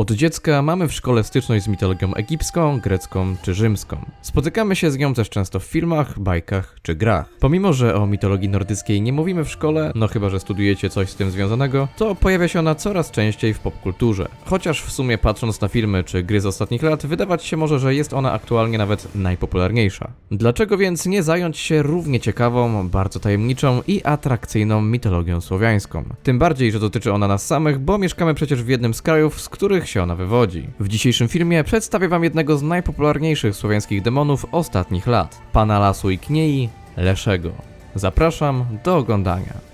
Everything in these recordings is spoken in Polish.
Od dziecka mamy w szkole styczność z mitologią egipską, grecką czy rzymską. Spotykamy się z nią też często w filmach, bajkach czy grach. Pomimo, że o mitologii nordyckiej nie mówimy w szkole, no chyba, że studujecie coś z tym związanego, to pojawia się ona coraz częściej w popkulturze. Chociaż w sumie patrząc na filmy czy gry z ostatnich lat, wydawać się może, że jest ona aktualnie nawet najpopularniejsza. Dlaczego więc nie zająć się równie ciekawą, bardzo tajemniczą i atrakcyjną mitologią słowiańską? Tym bardziej, że dotyczy ona nas samych, bo mieszkamy przecież w jednym z krajów, z których się ona wywodzi. W dzisiejszym filmie przedstawię wam jednego z najpopularniejszych słowiańskich demonów ostatnich lat, pana lasu i kniei, Leszego. Zapraszam do oglądania.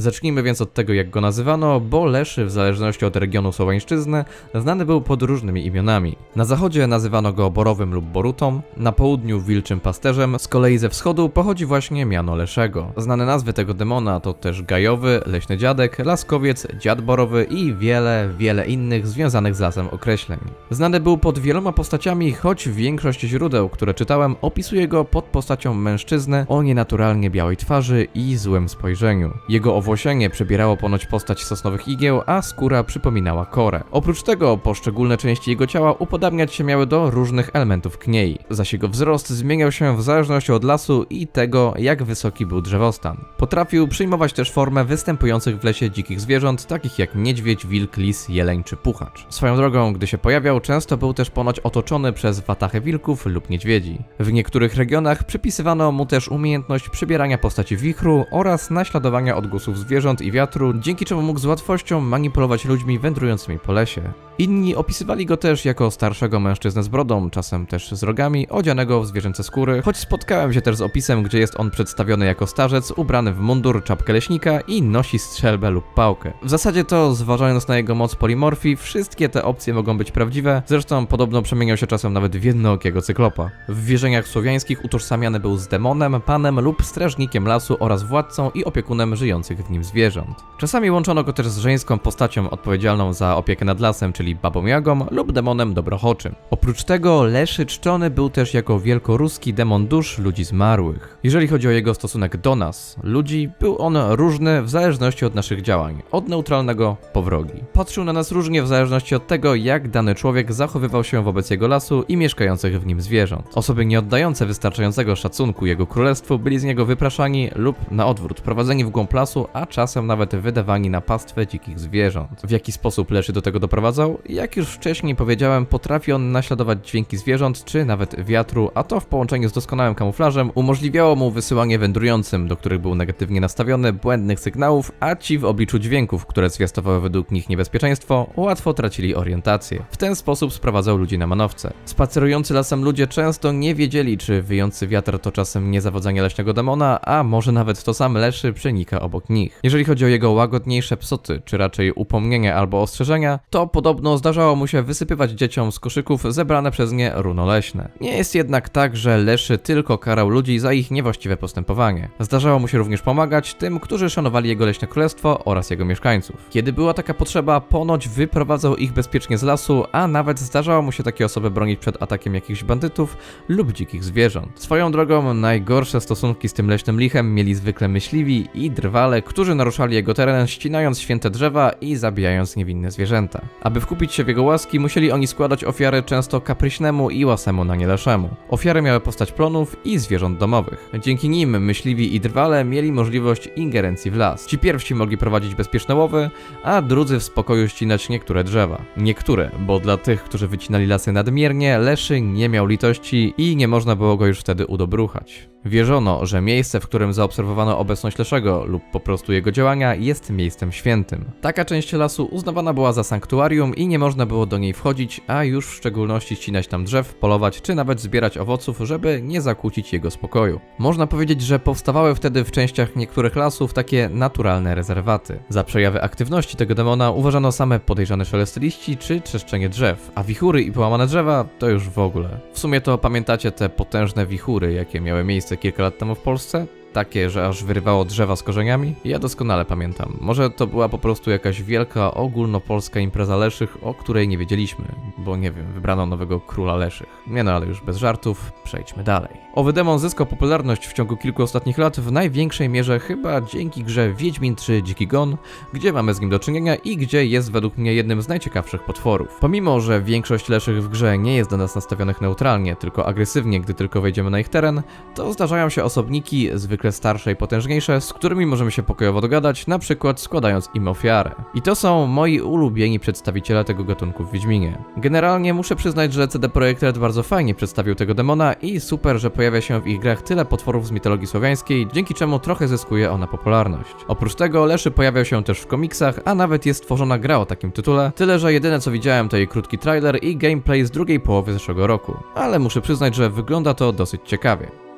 Zacznijmy więc od tego, jak go nazywano, bo Leszy, w zależności od regionu Słowańszczyzny, znany był pod różnymi imionami. Na zachodzie nazywano go Borowym lub Borutą, na południu Wilczym Pasterzem, z kolei ze wschodu pochodzi właśnie miano Leszego. Znane nazwy tego demona to też Gajowy, Leśny Dziadek, Laskowiec, Dziad Borowy i wiele, wiele innych związanych z lasem określeń. Znany był pod wieloma postaciami, choć większość źródeł, które czytałem, opisuje go pod postacią mężczyzny o nienaturalnie białej twarzy i złym spojrzeniu. Jego owłosienie przybierało ponoć postać sosnowych igieł, a skóra przypominała korę. Oprócz tego poszczególne części jego ciała upodabniać się miały do różnych elementów kniei, zaś jego wzrost zmieniał się w zależności od lasu i tego, jak wysoki był drzewostan. Potrafił przyjmować też formę występujących w lesie dzikich zwierząt, takich jak niedźwiedź, wilk, lis, jeleń czy puchacz. Swoją drogą, gdy się pojawiał, często był też ponoć otoczony przez watachę wilków lub niedźwiedzi. W niektórych regionach przypisywano mu też umiejętność przybierania postaci wichru oraz naśladowania odgłosów zwierząt i wiatru, dzięki czemu mógł z łatwością manipulować ludźmi wędrującymi po lesie. Inni opisywali go też jako starszego mężczyznę z brodą, czasem też z rogami, odzianego w zwierzęce skóry, choć spotkałem się też z opisem, gdzie jest on przedstawiony jako starzec ubrany w mundur, czapkę leśnika i nosi strzelbę lub pałkę. W zasadzie to, zważając na jego moc polimorfii, wszystkie te opcje mogą być prawdziwe, zresztą podobno przemieniał się czasem nawet w jednookiego cyklopa. W wierzeniach słowiańskich utożsamiany był z demonem, panem lub strażnikiem lasu oraz władcą i opiekunem żyjących w nim zwierząt. Czasami łączono go też z żeńską postacią odpowiedzialną za opiekę nad lasem, czyli babą Jagą lub demonem dobrochoczym. Oprócz tego Leszy czczony był też jako wielkoruski demon dusz ludzi zmarłych. Jeżeli chodzi o jego stosunek do nas, ludzi, był on różny w zależności od naszych działań, od neutralnego po wrogi. Patrzył na nas różnie w zależności od tego, jak dany człowiek zachowywał się wobec jego lasu i mieszkających w nim zwierząt. Osoby nie oddające wystarczającego szacunku jego królestwu byli z niego wypraszani lub na odwrót, prowadzeni w głąb lasu, czasem nawet wydawani na pastwę dzikich zwierząt. W jaki sposób Leszy do tego doprowadzał? Jak już wcześniej powiedziałem, potrafi on naśladować dźwięki zwierząt, czy nawet wiatru, a to w połączeniu z doskonałym kamuflażem umożliwiało mu wysyłanie wędrującym, do których był negatywnie nastawiony, błędnych sygnałów, a ci w obliczu dźwięków, które zwiastowały według nich niebezpieczeństwo, łatwo tracili orientację. W ten sposób sprowadzał ludzi na manowce. Spacerujący lasem ludzie często nie wiedzieli, czy wyjący wiatr to czasem niezawodzenie leśnego demona, a może nawet to sam Leszy przenika obok nich. Jeżeli chodzi o jego łagodniejsze psoty, czy raczej upomnienia albo ostrzeżenia, to podobno zdarzało mu się wysypywać dzieciom z koszyków zebrane przez nie runo leśne. Nie jest jednak tak, że Leszy tylko karał ludzi za ich niewłaściwe postępowanie. Zdarzało mu się również pomagać tym, którzy szanowali jego leśne królestwo oraz jego mieszkańców. Kiedy była taka potrzeba, ponoć wyprowadzał ich bezpiecznie z lasu, a nawet zdarzało mu się takie osoby bronić przed atakiem jakichś bandytów lub dzikich zwierząt. Swoją drogą najgorsze stosunki z tym leśnym lichem mieli zwykle myśliwi i drwale, którzy naruszali jego teren, ścinając święte drzewa i zabijając niewinne zwierzęta. Aby wkupić się w jego łaski, musieli oni składać ofiary często kapryśnemu i łasemu na nieleszemu. Ofiary miały postać plonów i zwierząt domowych. Dzięki nim myśliwi i drwale mieli możliwość ingerencji w las. Ci pierwsi mogli prowadzić bezpieczne łowy, a drudzy w spokoju ścinać niektóre drzewa. Niektóre, bo dla tych, którzy wycinali lasy nadmiernie, Leszy nie miał litości i nie można było go już wtedy udobruchać. Wierzono, że miejsce, w którym zaobserwowano obecność Leszego lub po prostu jego działania jest miejscem świętym. Taka część lasu uznawana była za sanktuarium i nie można było do niej wchodzić, a już w szczególności ścinać tam drzew, polować czy nawet zbierać owoców, żeby nie zakłócić jego spokoju. Można powiedzieć, że powstawały wtedy w częściach niektórych lasów takie naturalne rezerwaty. Za przejawy aktywności tego demona uważano same podejrzane szelesty liści czy trzeszczenie drzew, a wichury i połamane drzewa to już w ogóle. W sumie to pamiętacie te potężne wichury, jakie miały miejsce kilka lat temu w Polsce? Takie, że aż wyrywało drzewa z korzeniami? Ja doskonale pamiętam. Może to była po prostu jakaś wielka, ogólnopolska impreza leszych, o której nie wiedzieliśmy, bo nie wiem, wybrano nowego króla leszych. Nie no, ale już bez żartów, przejdźmy dalej. Owy demon zyskał popularność w ciągu kilku ostatnich lat w największej mierze chyba dzięki grze Wiedźmin 3 Dziki Gon, gdzie mamy z nim do czynienia i gdzie jest według mnie jednym z najciekawszych potworów. Pomimo, że większość leszych w grze nie jest do nas nastawionych neutralnie, tylko agresywnie, gdy tylko wejdziemy na ich teren, to zdarzają się osobniki, zwykle starsze i potężniejsze, z którymi możemy się pokojowo dogadać, na przykład składając im ofiarę. I to są moi ulubieni przedstawiciele tego gatunku w Wiedźminie. Generalnie muszę przyznać, że CD Projekt Red bardzo fajnie przedstawił tego demona i super, że pojawia się w ich grach tyle potworów z mitologii słowiańskiej, dzięki czemu trochę zyskuje ona popularność. Oprócz tego Leszy pojawiał się też w komiksach, a nawet jest tworzona gra o takim tytule, tyle że jedyne co widziałem to jej krótki trailer i gameplay z drugiej połowy zeszłego roku. Ale muszę przyznać, że wygląda to dosyć ciekawie.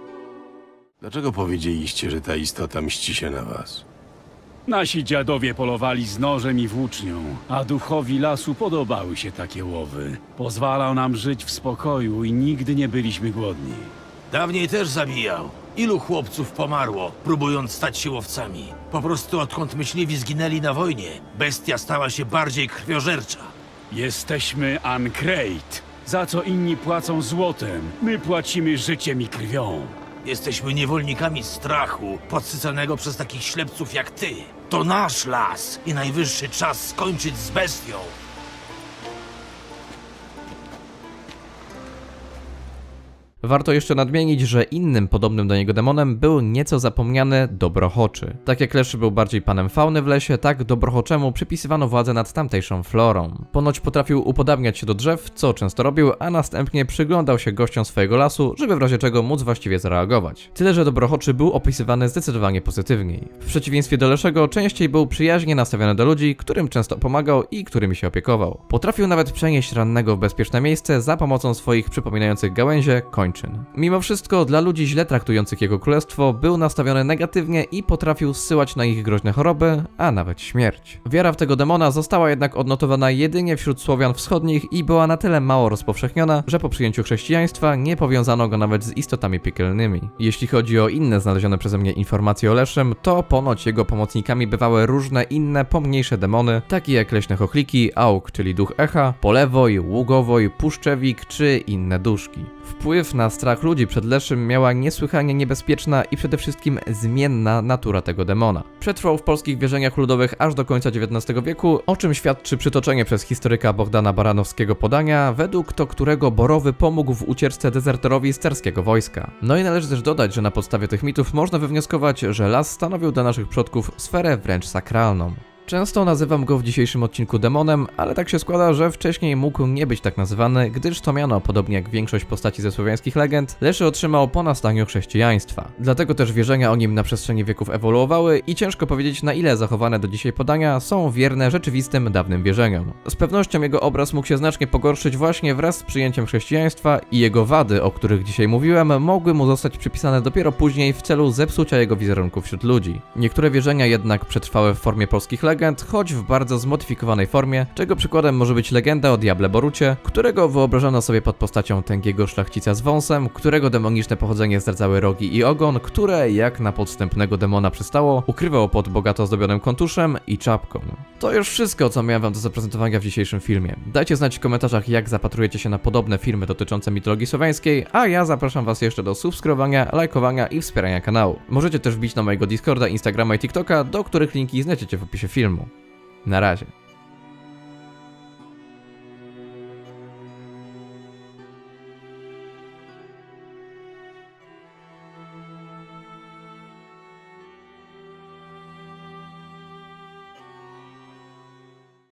Dlaczego powiedzieliście, że ta istota mści się na was? Nasi dziadowie polowali z nożem i włócznią, a duchowi lasu podobały się takie łowy. Pozwalał nam żyć w spokoju i nigdy nie byliśmy głodni. Dawniej też zabijał. Ilu chłopców pomarło, próbując stać się łowcami? Po prostu odkąd myśliwi zginęli na wojnie, bestia stała się bardziej krwiożercza. Jesteśmy Ancrate. Za co inni płacą złotem, my płacimy życiem i krwią. Jesteśmy niewolnikami strachu, podsycanego przez takich ślepców jak ty. To nasz las i najwyższy czas skończyć z bestią. Warto jeszcze nadmienić, że innym podobnym do niego demonem był nieco zapomniany Dobrochoczy. Tak jak Leszy był bardziej panem fauny w lesie, tak Dobrochoczemu przypisywano władzę nad tamtejszą florą. Ponoć potrafił upodabniać się do drzew, co często robił, a następnie przyglądał się gościom swojego lasu, żeby w razie czego móc właściwie zareagować. Tyle, że Dobrochoczy był opisywany zdecydowanie pozytywniej. W przeciwieństwie do Leszego, częściej był przyjaźnie nastawiony do ludzi, którym często pomagał i którymi się opiekował. Potrafił nawet przenieść rannego w bezpieczne miejsce za pomocą swoich przypominających gałęzie kończyn. Mimo wszystko, dla ludzi źle traktujących jego królestwo, był nastawiony negatywnie i potrafił zsyłać na ich groźne choroby, a nawet śmierć. Wiara w tego demona została jednak odnotowana jedynie wśród Słowian wschodnich i była na tyle mało rozpowszechniona, że po przyjęciu chrześcijaństwa nie powiązano go nawet z istotami piekielnymi. Jeśli chodzi o inne znalezione przeze mnie informacje o Leszym, to ponoć jego pomocnikami bywały różne inne pomniejsze demony, takie jak leśne chochliki, auk, czyli duch echa, polewoj, ługowoj, puszczewik czy inne duszki. Wpływ na strach ludzi przed Leszym miała niesłychanie niebezpieczna i przede wszystkim zmienna natura tego demona. Przetrwał w polskich wierzeniach ludowych aż do końca XIX wieku, o czym świadczy przytoczenie przez historyka Bogdana Baranowskiego podania, według to którego Borowy pomógł w ucieczce dezerterowi z carskiego wojska. No i należy też dodać, że na podstawie tych mitów można wywnioskować, że las stanowił dla naszych przodków sferę wręcz sakralną. Często nazywam go w dzisiejszym odcinku demonem, ale tak się składa, że wcześniej mógł nie być tak nazywany, gdyż to miano, podobnie jak większość postaci ze słowiańskich legend, Leszy otrzymał po nastaniu chrześcijaństwa. Dlatego też wierzenia o nim na przestrzeni wieków ewoluowały i ciężko powiedzieć na ile zachowane do dzisiaj podania są wierne rzeczywistym dawnym wierzeniom. Z pewnością jego obraz mógł się znacznie pogorszyć właśnie wraz z przyjęciem chrześcijaństwa i jego wady, o których dzisiaj mówiłem, mogły mu zostać przypisane dopiero później w celu zepsucia jego wizerunku wśród ludzi. Niektóre wierzenia jednak przetrwały w formie polskich legend, choć w bardzo zmodyfikowanej formie, czego przykładem może być legenda o Diable Borucie, którego wyobrażano sobie pod postacią tęgiego szlachcica z wąsem, którego demoniczne pochodzenie zdradzały rogi i ogon, które, jak na podstępnego demona przystało, ukrywał pod bogato zdobionym kontuszem i czapką. To już wszystko, co miałem wam do zaprezentowania w dzisiejszym filmie. Dajcie znać w komentarzach, jak zapatrujecie się na podobne filmy dotyczące mitologii słowiańskiej, a ja zapraszam was jeszcze do subskrybowania, lajkowania i wspierania kanału. Możecie też wbić na mojego Discorda, Instagrama i TikToka, do których linki znajdziecie w opisie filmu. Na razie.